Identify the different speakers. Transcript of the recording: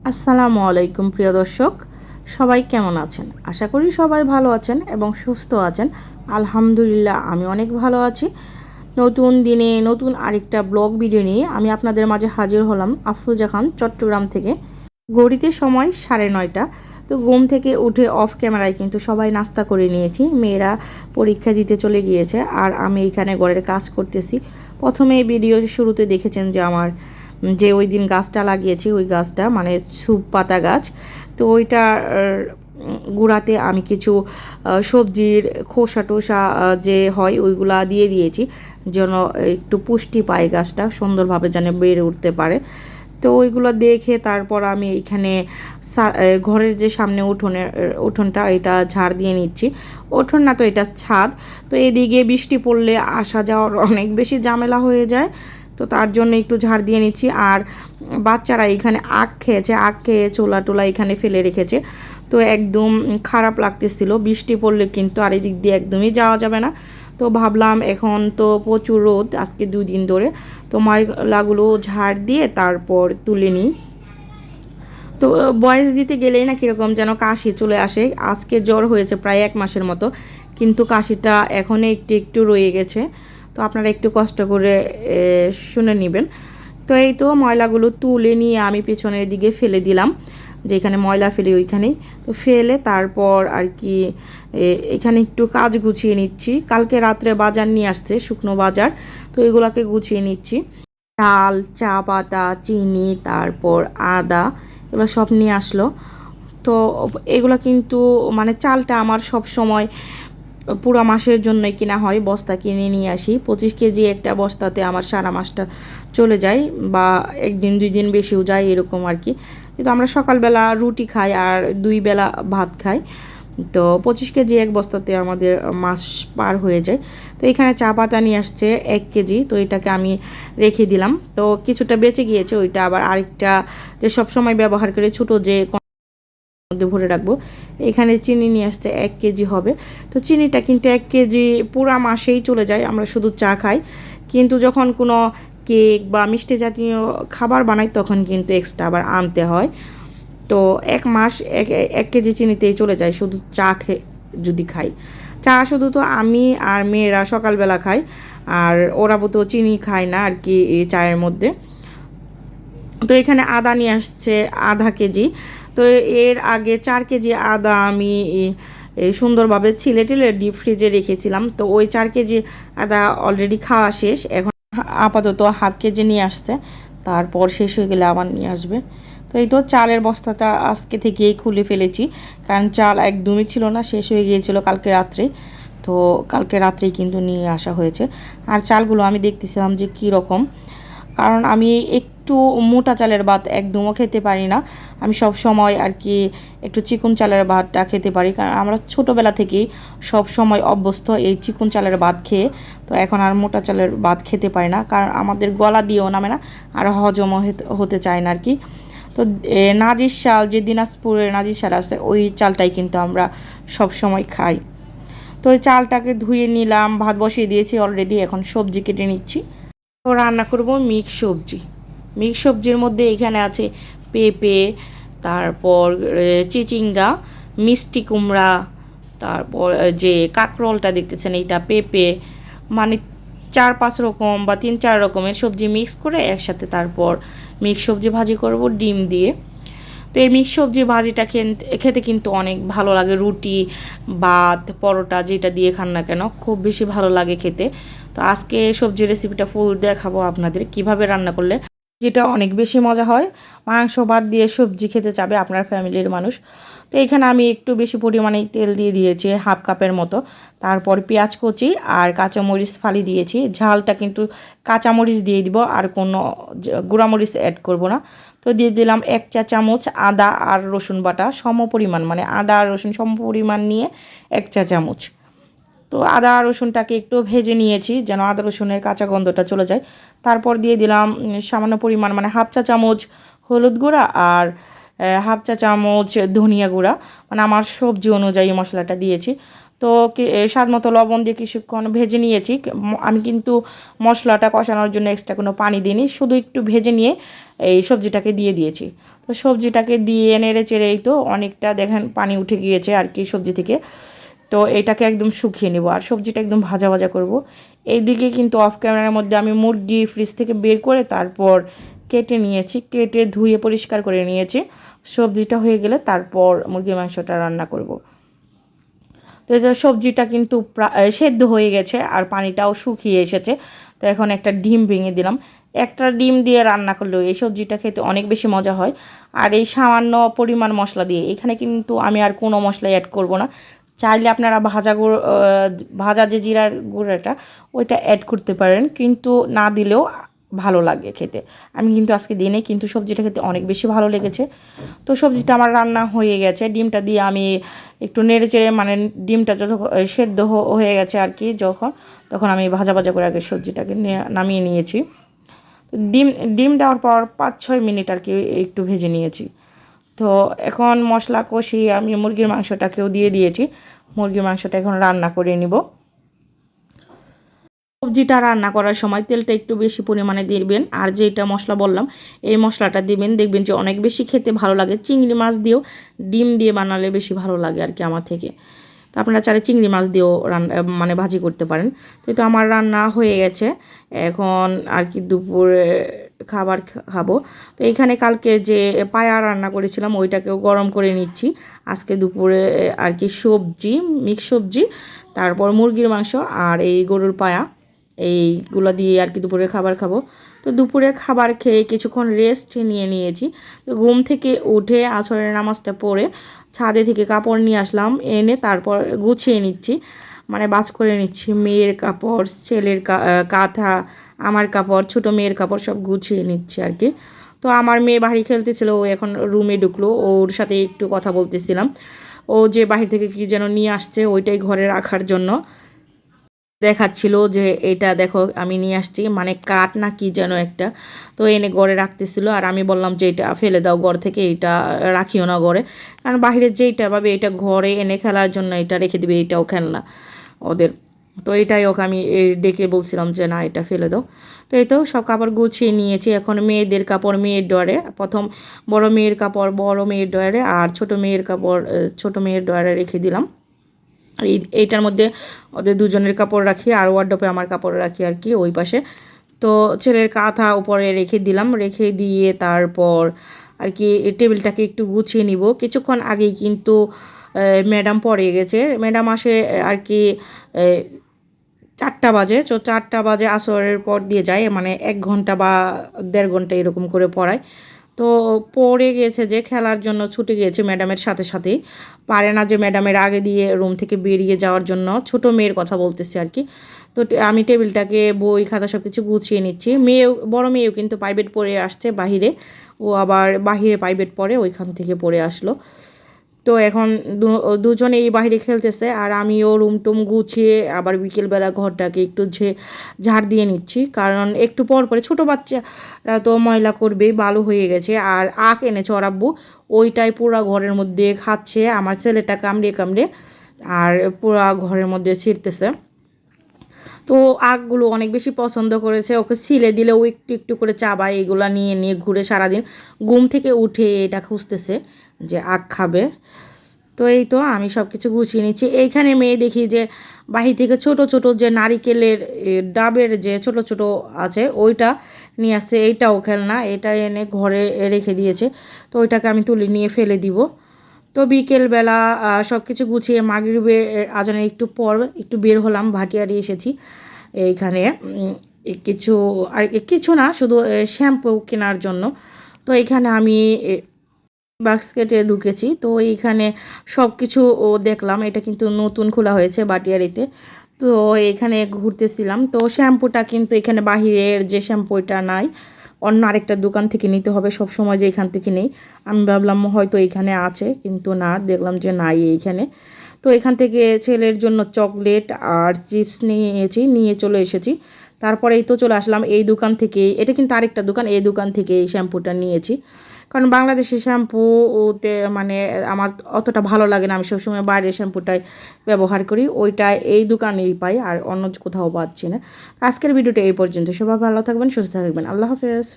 Speaker 1: আসসালামু আলাইকুম, প্রিয় দর্শক। সবাই কেমন আছেন? আশা করি সবাই ভালো আছেন এবং সুস্থ আছেন। আলহামদুলিল্লাহ, আমি অনেক ভালো আছি। নতুন দিনে নতুন আরেকটা ব্লগ ভিডিও নিয়ে আমি আপনাদের মাঝে হাজির হলাম আফরোজা খান, চট্টগ্রাম থেকে। ঘড়িতে সময় সাড়ে নয়টা। তো ঘুম থেকে উঠে অফ ক্যামেরায় কিন্তু সবাই নাস্তা করে নিয়েছি। মেয়েরা পরীক্ষা দিতে চলে গিয়েছে আর আমি এখানে ঘরের কাজ করতেছি। প্রথমে ভিডিও শুরুতে দেখেছেন যে আমার যে ওই দিন গাছটা লাগিয়েছি, ওই গাছটা মানে সুপ পাতা গাছ, তো ওইটা গুঁড়াতে আমি কিছু সবজির খোসা টোসা যে হয় ওইগুলা দিয়ে দিয়েছি, যেন একটু পুষ্টি পায় গাছটা, সুন্দরভাবে যেন বেড়ে উঠতে পারে। তো ওইগুলো দেখে তারপর আমি এইখানে সা- ঘরের যে সামনে উঠোনের উঠোনটা, এটা ঝাড় দিয়ে নিচ্ছি। উঠোন না তো, এটা ছাদ। তো এদিকে বৃষ্টি পড়লে আসা যাওয়ার অনেক বেশি ঝামেলা হয়ে যায়। তো তার জন্য একটু ঝাড় দিয়ে নিচ্ছি। আর বাচ্চারা এখানে আখ খেয়েছে, আখ খেয়ে চোলা টোলা এখানে ফেলে রেখেছে। তো একদম খারাপ লাগতেছিল, বৃষ্টি পড়লে কিন্তু আর এদিক দিয়ে একদমই যাওয়া যাবে না। তো ভাবলাম এখন তো প্রচুর রোদ, আজকে দুই দিন ধরে। তো ময়লাগুলো ঝাড় দিয়ে তারপর তুলে নিই। তো বয়স দিতে গেলেই না কীরকম যেন কাশি চলে আসে। আজকে জ্বর হয়েছে প্রায় এক মাসের মতো, কিন্তু কাশিটা এখনও একটু একটু রয়ে গেছে। তো আপনারা একটু কষ্ট করে শুনে নেবেন। তো এই তো ময়লাগুলো তুলে নিয়ে আমি পেছনের দিকে ফেলে দিলাম যেখানে ময়লা ফেলি ওইখানেই। তো ফেলে তারপর আর কি এখানে একটু কাজ গুছিয়ে নিচ্ছি। কালকে রাত্রে বাজার নিয়ে আসছে, শুকনো বাজার। তো এগুলোকে গুছিয়ে নিচ্ছি। চাল চা পাতা, চিনি, তারপর আদা, এগুলো সব নিয়ে আসলো। তো এগুলো কিন্তু মানে চালটা আমার সব সময় পুরো মাসের জন্যই কিনা হয়, বস্তা কিনে নিয়ে আসি। পঁচিশ কেজি একটা বস্তাতে আমার সারা মাসটা চলে যায় বা একদিন দুই দিন বেশিও যায় এরকম আর কি। কিন্তু আমরা সকালবেলা রুটি খাই আর দুই বেলা ভাত খাই। তো পঁচিশ কেজি এক বস্তাতে আমাদের মাস পার হয়ে যায়। তো এখানে চা পাতা নিয়ে আসছে এক কেজি, তো এটাকে আমি রেখে দিলাম। তো কিছুটা বেঁচে গিয়েছে, ওইটা আবার আরেকটা যে সব সময় ব্যবহার করে ছোটো যে মধ্যে ভরে রাখব। এখানে চিনি নিয়ে আসতে এক কেজি হবে। তো চিনিটা কিন্তু এক কেজি পুরা মাসেই চলে যায়, আমরা শুধু চা খাই। কিন্তু যখন কোনো কেক বা মিষ্টি জাতীয় খাবার বানাই, তখন কিন্তু এক্সট্রা আবার আনতে হয়। তো এক মাস এক এক কেজি চিনিতেই চলে যায়, শুধু চা খে, যদি খাই। চা শুধু তো আমি আর মেয়েরা সকালবেলা খাই, আর ওরা তো চিনি খায় না আর কি চায়ের মধ্যে। তো এখানে আদা নিয়ে আসছে আধা কেজি। তো এর আগে চার কেজি আদা আমি সুন্দরভাবে ছিলে টেলে ডিপ ফ্রিজে রেখেছিলাম। তো ওই চার কেজি আদা অলরেডি খাওয়া শেষ। এখন আপাতত হাফ কেজি নিয়ে আসছে। তারপর শেষ হয়ে গেলে আবার নিয়ে আসবে। তো এই তো চালের বস্তাটা আজকে থেকেই খুলে ফেলেছি। কারণ চাল একদমই ছিল না, শেষ হয়ে গিয়েছিল কালকে রাত্রে। তো কালকে রাত্রেই কিন্তু নিয়ে আসা হয়েছে। আর চালগুলো আমি দেখতেছিলাম যে কী রকম। কারণ আমি একটু মোটা চালের ভাত একদমও খেতে পারি না। আমি সব সময় আর কি একটু চিকন চালের ভাতটা খেতে পারি। কারণ আমরা ছোটোবেলা থেকেই সব সময় অভ্যস্ত এই চিকন চালের ভাত খেয়ে। তো এখন আর মোটা চালের ভাত খেতে পারি না। কারণ আমাদের গলা দিয়েও নামে না, আর হজমও হতে- চায় না আর কি। তো নাজির শাল যে দিনাজপুরের নাজির শাল আছে, ওই চালটাই কিন্তু আমরা সব সময় খাই। তো ওই চালটাকে ধুয়ে নিলাম, ভাত বসিয়ে দিয়েছি অলরেডি এখন সবজি কেটে নিচ্ছি। তো রান্না করব মিক্স সবজি। মিক্স সবজির মধ্যে এখানে আছে পেঁপে, তারপর চিচিঙ্গা, মিষ্টি কুমড়া, তারপর যে কাঁকরোলটা দেখতেছেন এইটা পেঁপে মানে চার পাঁচ রকম বা তিন চার রকমের সবজি মিক্স করে একসাথে তারপর মিক্স সবজি ভাজি করব ডিম দিয়ে। তো এই মিক্স সবজি ভাজিটা খেতে কিন্তু অনেক ভালো লাগে। রুটি, ভাত, পরোটা যেটা দিয়ে খান না কেন, খুব বেশি ভালো লাগে খেতে। তো আজকে সবজির রেসিপিটা ফুল দেখাবো আপনাদের কীভাবে রান্না করলে। যেটা অনেক বেশি মজা হয়। মাংস ভাত দিয়ে সবজি খেতে চাবে আপনার ফ্যামিলির মানুষ। তো এখানে আমি একটু বেশি পরিমাণে তেল দিয়ে দিয়েছি, হাফ কাপের মতো। তারপর পেঁয়াজ কচি আর কাঁচামরিচ ফালি দিয়েছি। ঝালটা কিন্তু কাঁচামরিচ দিয়ে দিব, আর কোনো গুঁড়ামরিচ অ্যাড করব না। তো দিয়ে দিলাম এক চা চামচ আদা আর রসুন বাটা সম পরিমাণ মানে আদা আর রসুন সম পরিমাণ নিয়ে এক চা চামচ। তো আদা রসুনটাকে একটু ভেজে নিয়েছি যেন আদা রসুনের কাঁচা গন্ধটা চলে যায়। তারপর দিয়ে দিলাম সামান্য পরিমাণ মানে হাফ চা চামচ হলুদ গুঁড়া আর হাফ চা চামচ ধনিয়া গুঁড়া। মানে আমার সবজি অনুযায়ী মশলাটা দিয়েছি। তো স্বাদ মতো লবণ দিয়ে কিছুক্ষণ ভেজে নিয়েছি। আমি কিন্তু মশলাটা কষানোর জন্য এক্সট্রা কোনো পানি দিইনি, শুধু একটু ভেজে নিয়ে এই সবজিটাকে দিয়ে দিয়েছি। তো সবজিটাকে দিয়ে নেড়ে চেড়ে এই তো অনেকটা দেখেন পানি উঠে গিয়েছে আর কি সবজি থেকে। তো এটাকে একদম শুকিয়ে নেব। আর সবজিটা একদম ভাজা ভাজা করব। এইদিকে কিন্তু অফ ক্যামেরার মধ্যে আমি মুরগি ফ্রিজ থেকে বের করে তারপর কেটে নিয়েছি, কেটে ধুয়ে পরিষ্কার করে নিয়েছি। সবজিটা হয়ে গেলে তারপর মুরগির মাংসটা রান্না করব। তো এটা সবজিটা কিন্তু সেদ্ধ হয়ে গেছে আর পানিটাও শুকিয়ে এসেছে। তো এখন একটা ডিম ভেঙে দিলাম। একটা ডিম দিয়ে রান্না করলেও এই সবজিটা খেতে অনেক বেশি মজা হয়। আর এই সামান্য পরিমাণ মশলা দিয়ে এখানে কিন্তু আমি আর কোনো মশলা অ্যাড করব না। চাইলে আপনারা ভাজা গুঁড়ো ভাজা যে জিরার গুঁড়োটা ওইটা অ্যাড করতে পারেন, কিন্তু না দিলেও ভালো লাগে খেতে। আমি কিন্তু আজকে দিনে কিন্তু সবজিটা খেতে অনেক বেশি ভালো লেগেছে। তো সবজিটা আমার রান্না হয়ে গেছে, ডিমটা দিয়ে আমি একটু নেড়ে চেড়ে মানে ডিমটা যত সেদ্ধ হয়ে গেছে আর কি, যখন, তখন আমি ভাজা ভাজা করে আগে সবজিটাকে নামিয়ে নিয়েছি। ডিম ডিম দেওয়ার পর পাঁচ ছয় মিনিট আর কি একটু ভেজে নিয়েছি। তো এখন মশলা কষিয়ে আমি মুরগির মাংসটাকেও দিয়ে দিয়েছি। মুরগির মাংসটা এখন রান্না করে নিব। সবজিটা রান্না করার সময় তেলটা একটু বেশি পরিমাণে দিবেন। আর যেটা মশলা বললাম, এই মশলাটা দিবেন, দেখবেন যে অনেক বেশি খেতে ভালো লাগে। চিংড়ি মাছ দিয়েও ডিম দিয়ে বানালে বেশি ভালো লাগে আর কি আমার থেকে। তো আপনারা চাইলে চিংড়ি মাছ দিয়েও রান্না মানে ভাজি করতে পারেন। তো আমার রান্না হয়ে গেছে। এখন আর কি দুপুরে খাবার খাব। তো এইখানে কালকে যে পায়া রান্না করেছিলাম, ওইটাকেও গরম করে নিচ্ছি। আজকে দুপুরে আর কি সবজি, মিক্স সবজি, তারপর মুরগির মাংস আর এই গরুর পায়া। এইগুলো দিয়ে আর কি দুপুরে খাবার খাব। তো দুপুরে খাবার খেয়ে কিছুক্ষণ রেস্ট নিয়ে নিয়েছি। তো ঘুম থেকে উঠে আসরের নামাজটা পড়ে ছাদে থেকে কাপড় নিয়ে আসলাম, এনে তারপর গুছিয়ে নিচ্ছি। মানে বাস করে নিচ্ছি। মেয়ের কাপড়, ছেলের কাঁথা আমার কাপড়, ছোট মেয়ের কাপড় সব গুছিয়ে নিচ্ছে আর কি। তো আমার মেয়ে বাড়ি খেলতেছিল, ও এখন রুমে ঢুকলো, ওর সাথে একটু কথা বলতেছিলাম। ও যে বাহির থেকে কি যেন নিয়ে আসছে, ওইটাই ঘরে রাখার জন্য দেখাচ্ছিল যে এটা দেখো, আমি নিয়ে আসছি মানে কাঠ না কি যেন একটা। তো এনে গড়ে রাখতেছিল, আর আমি বললাম যে এটা ফেলে দাও ঘর থেকে, এটা রাখিও না ঘরে। কারণ বাইরের যেইটা পাবে, এটা ঘরে এনে খেলার জন্য এটা রেখে দিবে, এটাও খেলনা ওদের। তো এটাই ওকে আমি ডেকে বলছিলাম যে, না, এটা ফেলে দাও। তো এই তো সব কাপড় গুছিয়ে নিয়েছি। এখন মেয়েদের কাপড় মেয়ের ডয়ারে প্রথম বড় মেয়ের কাপড়, বড় মেয়ের ডয়ারে আর ছোট মেয়ের কাপড় ছোট মেয়ের ডয়ারে রেখে দিলাম। এই, এইটার মধ্যে ওদের দুজনের কাপড় রাখি আর ওয়ার্ডপে আমার কাপড় রাখি আর কি, ওই পাশে। তো ছেলের কাঁথা উপরে রেখে দিলাম, রেখে দিয়ে তারপর আর কি টেবিলটাকে একটু গুছিয়ে নিব। কিছুক্ষণ আগেই কিন্তু ম্যাডাম পড়ে গেছে। ম্যাডাম আসে আর কি চারটা বাজে, তো চারটা বাজে আসরের পর দিয়ে যায় মানে এক ঘণ্টা বা দেড় ঘণ্টা এরকম করে পড়ায়। তো পড়ে গেছে যে, খেলার জন্য ছুটে গিয়েছে ম্যাডামের সাথে সাথেই। পারে না যে ম্যাডামের আগে দিয়ে রুম থেকে বেরিয়ে যাওয়ার জন্য, ছোট মেয়ের কথা বলতেছি আর কি। তো আমি টেবিলটাকে, বই, খাতা সব কিছু গুছিয়ে নিচ্ছি। মেয়েও, বড় মেয়েও কিন্তু প্রাইভেট পড়ে আসছে বাহিরে। ও আবার বাহিরে প্রাইভেট পড়ে, ওইখান থেকে পড়ে আসলো। তো এখন দুজনে এই বাইরে খেলতেছে আর আমিও রুম টুম গুছিয়ে আবার বিকেলবেলা ঘরটাকে একটু ঝে, ঝাড় দিয়ে নিচ্ছি। কারণ একটু পর পরে ছোটো বাচ্চারা তো ময়লা করবেই ভালো হয়ে গেছে। আর আখ এনেছে ওর ওইটাই পুরা ঘরের মধ্যে খাচ্ছে। আমার ছেলেটা কামড়ে কামড়ে আর পুরা ঘরের মধ্যে ছিঁড়তেছে। তো আখগুলো অনেক বেশি পছন্দ করেছে। ওকে ছিলে দিলে ও একটু একটু করে চাবায়, এগুলা নিয়ে নিয়ে ঘুরে সারাদিন ঘুম থেকে উঠে এটা খুঁজতেছে। যে আখ খাবে। তো এই তো আমি সব কিছু গুছিয়ে নিচ্ছি। এইখানে মেয়ে দেখি যে বাহির থেকে ছোট ছোট যে নারিকেলের ডাবের যে ছোট ছোট আছে, ওইটা নিয়ে আসছে। এইটাও খেলনা, এটা এনে ঘরে রেখে দিয়েছে। তো ওইটাকে আমি তুলে নিয়ে ফেলে দিব। তো বিকেলবেলা সব কিছু গুছিয়ে মাগরিবের আজানের একটু পর একটু বের হলাম, ভাটিয়ারি এসেছি। এইখানে কিছু, আর কিছু না, শুধু শ্যাম্পু কেনার জন্য। তো এখানে আমি বাস্কেটে ঢুকেছি তো এইখানে সব কিছু ও দেখলাম, এটা কিন্তু নতুন খোলা হয়েছে বাটিয়ারিতে। তো এখানে ঘুরতেছিলাম। তো শ্যাম্পুটা কিন্তু এখানে বাহিরের যে শ্যাম্পুটা নাই, অন্য আরেকটা দোকান থেকে নিতে হবে। সব সময় যে এখান থেকে নেই। আমি ভাবলাম হয়তো এখানে আছে, কিন্তু না, দেখলাম যে নাই এইখানে। তো এখান থেকে ছেলের জন্য চকলেট আর চিপস নিয়েছি, নিয়ে চলে এসেছি। তারপরে এই তো চলে আসলাম এই দোকান থেকে এটা কিন্তু আরেকটা দোকান, এই দোকান থেকে এই শ্যাম্পুটা নিয়েছি। কারণ বাংলাদেশি শ্যাম্পু ওতে মানে আমার অতটা ভালো লাগে না। আমি সবসময় বাইরের শ্যাম্পুটাই ব্যবহার করি। ওইটা এই দোকানেই পাই আর অন্য কোথাও পাচ্ছি না। আজকের ভিডিওটা এই পর্যন্ত। সবাই ভালো থাকবেন, সুস্থ থাকবেন। আল্লাহ হাফেজ।